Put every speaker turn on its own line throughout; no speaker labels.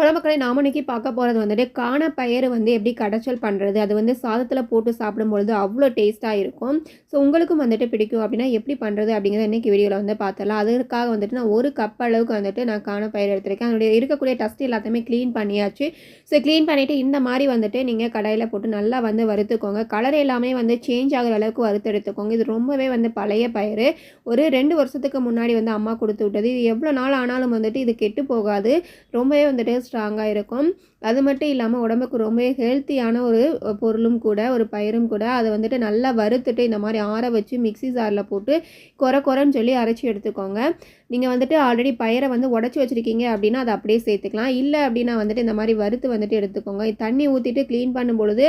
குழம்புக்களை நாம இன்னைக்கு பார்க்க போகிறது வந்துட்டு காண பயிறு வந்து எப்படி கடைச்சல் பண்ணுறது அது வந்து சாதத்தில் போட்டு சாப்பிடும்பொழுது அவ்வளோ டேஸ்ட்டாக இருக்கும். ஸோ உங்களுக்கும் வந்துட்டு பிடிக்கும் அப்படின்னா எப்படி பண்ணுறது அப்படிங்கிறத இன்றைக்கி வீடியோவில் வந்து பார்த்துடலாம் அதுக்காக வந்துட்டு நான் ஒரு கப் அளவுக்கு வந்துட்டு நான் காண பயிர் எடுத்திருக்கேன். அதனுடைய இருக்கக்கூடிய டஸ்ட் எல்லாத்தையுமே க்ளீன் பண்ணியாச்சு. ஸோ க்ளீன் பண்ணிவிட்டு இந்த மாதிரி வந்துட்டு நீங்கள் கடையில் போட்டு நல்லா வந்து வறுத்துக்கோங்க. கலர் எல்லாமே வந்து சேஞ்ச் ஆகிற அளவுக்கு வறுத்து எடுத்துக்கோங்க. இது ரொம்பவே வந்து பழைய பயிர் ஒரு ரெண்டு வருஷத்துக்கு முன்னாடி வந்து அம்மா கொடுத்து விட்டது. இது எவ்வளோ நாள் ஆனாலும் வந்துட்டு இது கெட்டு போகாது. ரொம்பவே வந்துட்டு ஸ்ட்ராங்காக இருக்கும். அது மட்டும் இல்லாமல் உடம்புக்கு ரொம்ப ஹெல்த்தியான ஒரு பொருளும் கூட ஒரு பயிரும் கூட அதை வந்துட்டு நல்லா வறுத்துட்டு இந்த மாதிரி ஆற வச்சு மிக்ஸி ஜாரில் போட்டு குறை குறைன்னு சொல்லி அரைச்சி எடுத்துக்கோங்க. நீங்கள் வந்துட்டு ஆல்ரெடி பயிரை வந்து உடச்சி வச்சுருக்கீங்க அப்படின்னா அதை அப்படியே சேர்த்துக்கலாம். இல்லை அப்படின்னா வந்துட்டு இந்த மாதிரி வறுத்து வந்துட்டு எடுத்துக்கோங்க. தண்ணி ஊற்றிட்டு க்ளீன் பண்ணும்பொழுது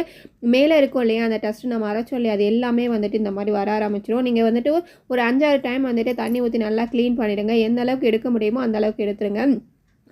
மேலே இருக்கும் இல்லையா அந்த டஸ்ட் நம்ம அரைச்சோம் இல்லையா அது எல்லாமே வந்துட்டு இந்த மாதிரி வர ஆரம்பிச்சிடும் நீங்கள் வந்துட்டு ஒரு அஞ்சாறு டைம் வந்துட்டு தண்ணி ஊற்றி நல்லா க்ளீன் பண்ணிவிடுங்க எந்த அளவுக்கு எடுக்க முடியுமோ அந்த அளவுக்கு எடுத்துருங்க.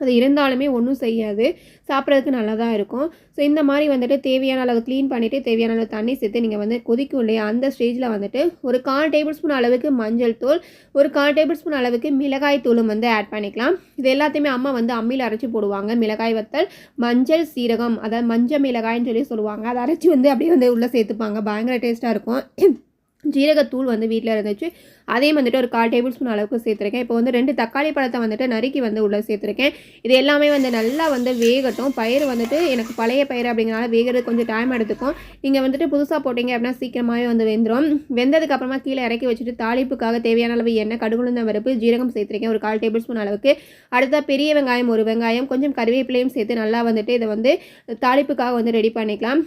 அது இருந்தாலுமே ஒன்றும் செய்யாது. சாப்பிட்றதுக்கு நல்லா தான் இருக்கும். ஸோ இந்த மாதிரி வந்துட்டு தேவையான அளவு க்ளீன் பண்ணிவிட்டு தேவையான அளவு தண்ணி சேர்த்து நீங்கள் வந்து கொதிக்கும் இல்லையா அந்த ஸ்டேஜில் வந்துட்டு ஒரு கால் டேபிள் ஸ்பூன் அளவுக்கு மஞ்சள் தூள் ஒரு கால் டேபிள் ஸ்பூன் அளவுக்கு மிளகாய் தூளும் வந்து ஆட் பண்ணிக்கலாம். இது எல்லாத்தையுமே அம்மா வந்து அம்மியில் அரைச்சி போடுவாங்க. மிளகாய் வத்தல் மஞ்சள் சீரகம் அதாவது மஞ்சள் மிளகாய்ன்னு சொல்லி சொல்லுவாங்க. அதை அரைச்சி வந்து அப்படியே வந்து உள்ளே சேர்த்துப்பாங்க. பயங்கர டேஸ்ட்டாக இருக்கும். ஜீரகத்தூள் வந்து வீட்டில் இருந்துச்சு. அதையும் வந்துட்டு ஒரு கால் டேபிள் ஸ்பூன் அளவுக்கு சேர்த்துருக்கேன். இப்போ வந்து ரெண்டு தக்காளி பழத்தை வந்துட்டு நறுக்கி வந்து உள்ளே சேர்த்துருக்கேன். இது எல்லாமே வந்து நல்லா வந்து வேகட்டும். பயிர் வந்துட்டு எனக்கு பழைய பயிர் அப்படிங்கிறனால வேகிறது கொஞ்சம் டைம் எடுத்துக்கும். நீங்கள் வந்துட்டு புதுசாக போட்டிங்க அப்படின்னா சீக்கிரமாகவே வந்து வெந்துடும் வெந்ததுக்கப்புறமா கீழே இறக்கி வச்சுட்டு தாளிப்புக்காக தேவையான அளவு எண்ணெய் கடுகுழுந்த வரப்பு ஜீரகம் சேர்த்துருக்கேன். ஒரு கால் டேபிள் ஸ்பூன் அளவுக்கு. அடுத்த பெரிய வெங்காயம் ஒரு வெங்காயம் கொஞ்சம் கருவேப்பிலையும் சேர்த்து நல்லா வந்துட்டு இதை வந்து தாளிப்புக்காக வந்து ரெடி பண்ணிக்கலாம்.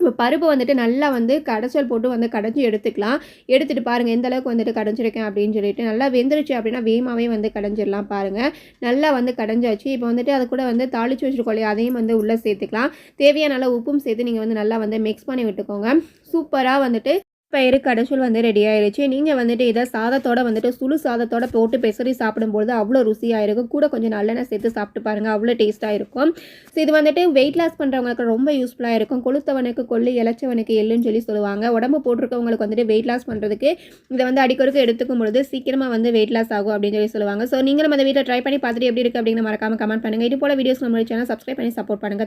இப்போ பருப்பு வந்துட்டு நல்லா வந்து கடைச்சல் போட்டு வந்து கடைஞ்சி எடுத்துக்கலாம். எடுத்துகிட்டு பாருங்கள் எந்த அளவுக்கு வந்துட்டு கடைஞ்சிருக்கேன் அப்படின்னு சொல்லிட்டு. நல்லா வெந்துருச்சு அப்படின்னா வேகமாகவே வந்து கடைஞ்சிடலாம் பாருங்கள் நல்லா வந்து கடைஞ்சாச்சு. இப்போ வந்துட்டு அது கூட வந்து தாளிச்சு வச்சுருக்கோம் இல்லையா? அதையும் வந்து உள்ளே சேர்த்துக்கலாம். தேவையான அளவு உப்பும் சேர்த்து நீங்கள் வந்து நல்லா வந்து மிக்ஸ் பண்ணி விட்டுக்கோங்க. சூப்பராக வந்துட்டு பயிறு கடைசல் வந்து ரெடி ஆயிடுச்சு நீங்கள் வந்துட்டு இதை சாதத்தோட வந்துட்டு சுழு சாதத்தோட போட்டு பெசரி சாப்பிடும்போது அவ்வளோ ருசியாக இருக்கும். கூட கொஞ்சம் நல்லெண்ணெய் சேர்த்து சாப்பிட்டு பாருங்கள் அவ்வளோ டேஸ்ட்டாக இருக்கும். ஸோ இது வந்துட்டு வெயிட் லாஸ் பண்ணுறவங்களுக்கு ரொம்ப யூஸ்ஃபுல்லாக இருக்கும். கொளுத்தவனுக்கு கொள்ளு இளைச்சவனுக்கு எள்ளுன்னு சொல்லி சொல்லுவாங்க. உடம்பு போட்டிருக்கவங்களுக்கு வந்துட்டு வெயிட் லாஸ் பண்ணுறதுக்கு இதை வந்து அடிக்கொருக்கு எடுத்துக்கும் பொழுது சீக்கிரமாக வந்து வெயிட் லாஸ் ஆகும் அப்படின்னு சொல்லி சொல்லுவாங்க. ஸோ நீங்களும் அந்த வீட்டில் ட்ரை பண்ணி பார்த்துட்டு எப்படி இருக்குது அப்படின்னு மறக்காம கமெண்ட் பண்ணுங்கள் இது போல் வீடியோஸ் நம்மளுடைய சேனல் சப்ஸ்கிரைப் பண்ணி சப்போர்ட் பண்ணுங்கள்